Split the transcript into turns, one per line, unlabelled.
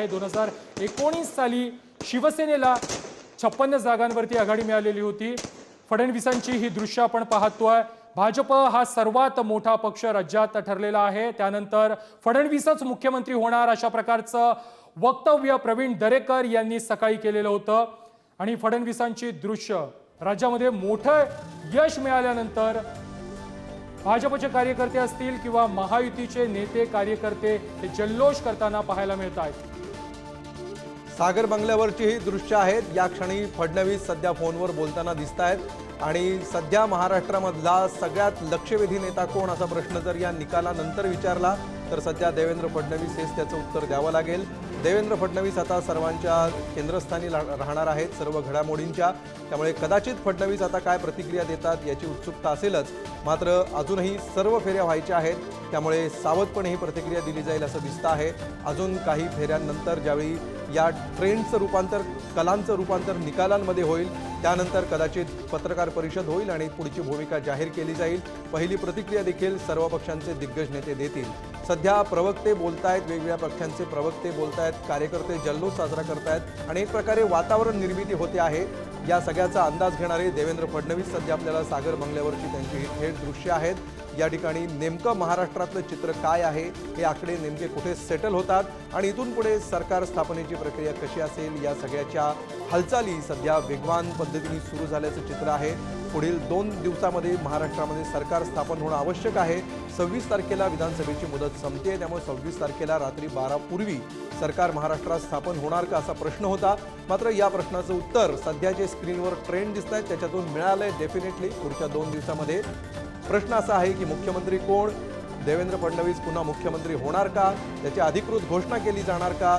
दोन हजार एकोणीस साली शिवसेनेला छप्पन्न जागांवरती आघाडी मिळालेली होती. फडणवीसांची ही दृश्य आपण पाहतोय भाजप हा सर्वात मोठा पक्ष राज्यात ठरलेला आहे. त्यानंतर फडणवीसच मुख्यमंत्री होणार अशा प्रकारचं वक्तव्य प्रवीण दरेकर यांनी सकाळी केलेलं होतं. आणि फडणवीसांची दृश्य राज्यामध्ये मोठं यश मिळाल्यानंतर भाजपचे कार्यकर्ते असतील किंवा महायुतीचे नेते कार्यकर्ते हे जल्लोष करताना पाहायला मिळत आहेत
सागर बंगल्यावरची ही दृश्य आहेत. या क्षणी फडणवीस सध्या फोनवर बोलताना दिसत आहेत आणि सध्या महाराष्ट्रामधला सगळ्यात लक्षवेधी नेता कोण? असा प्रश्न जर या निकालानंतर विचारला तर सध्या देवेंद्र फडणवीस हेच त्याचं उत्तर द्यावं लागेल. देवेंद्र फडणवीस आता सर्वांच्या केंद्रस्थानी राहणार आहेत सर्व घडामोडींच्या. त्यामुळे कदाचित फडणवीस आता काय प्रतिक्रिया देतात याची उत्सुकता असेलच. मात्र अजूनही सर्व फेऱ्या व्हायच्या आहेत. त्यामुळे सावधपणे ही प्रतिक्रिया दिली जाईल असं दिसतं आहे. अजून काही फेऱ्यांनंतर ज्यावेळी या ट्रेंडचं रूपांतर कलांचं रूपांतर निकालांमध्ये होईल. त्यानंतर कदाचित पत्रकार परिषद होईल आणि पुढची भूमिका जाहीर केली जाईल. पहिली प्रतिक्रिया देखील सर्व पक्षांचे दिग्गज नेते देतील. सध्या प्रवक्ते बोलतायत वेगवेगळ्या पक्षांचे प्रवक्ते बोलतायत कार्यकर्ते जल्लोष साजरा करतायत आणि एक प्रकारे वातावरण निर्मिती होते आहे. या सगळ्याचा अंदाज घेणारे देवेंद्र फडणवीस सध्या आपल्याला सागर बंगल्यावरची त्यांची ही थेट दृश्य आहेत. या ठिकाणी नेमकं महाराष्ट्रातलं चित्र काय आहे हे आकडे नेमके कुठे सेटल होतात आणि इथून पुढे सरकार स्थापनेची प्रक्रिया कशी असेल या सगळ्याच्या हालचाली सध्या वेगवान पद्धतीने सुरू झाल्याचं चित्र आहे. पुढील दोन दिवसामध्ये महाराष्ट्रामध्ये सरकार स्थापन होणं आवश्यक आहे. सव्वीस तारखेला विधानसभेची मुदत संपते त्यामुळे सव्वीस तारखेला रात्री बारा पूर्वी सरकार महाराष्ट्रात स्थापन होणार का असा प्रश्न होता. मात्र या प्रश्नाचं उत्तर सध्या जे स्क्रीनवर ट्रेंड दिसत आहेत त्याच्यातून मिळालंय डेफिनेटली पुढच्या दोन दिवसामध्ये. प्रश्न असा आहे की मुख्यमंत्री कोण? देवेंद्र फडणवीस पुन्हा मुख्यमंत्री होणार का? त्याची अधिकृत घोषणा केली जाणार का?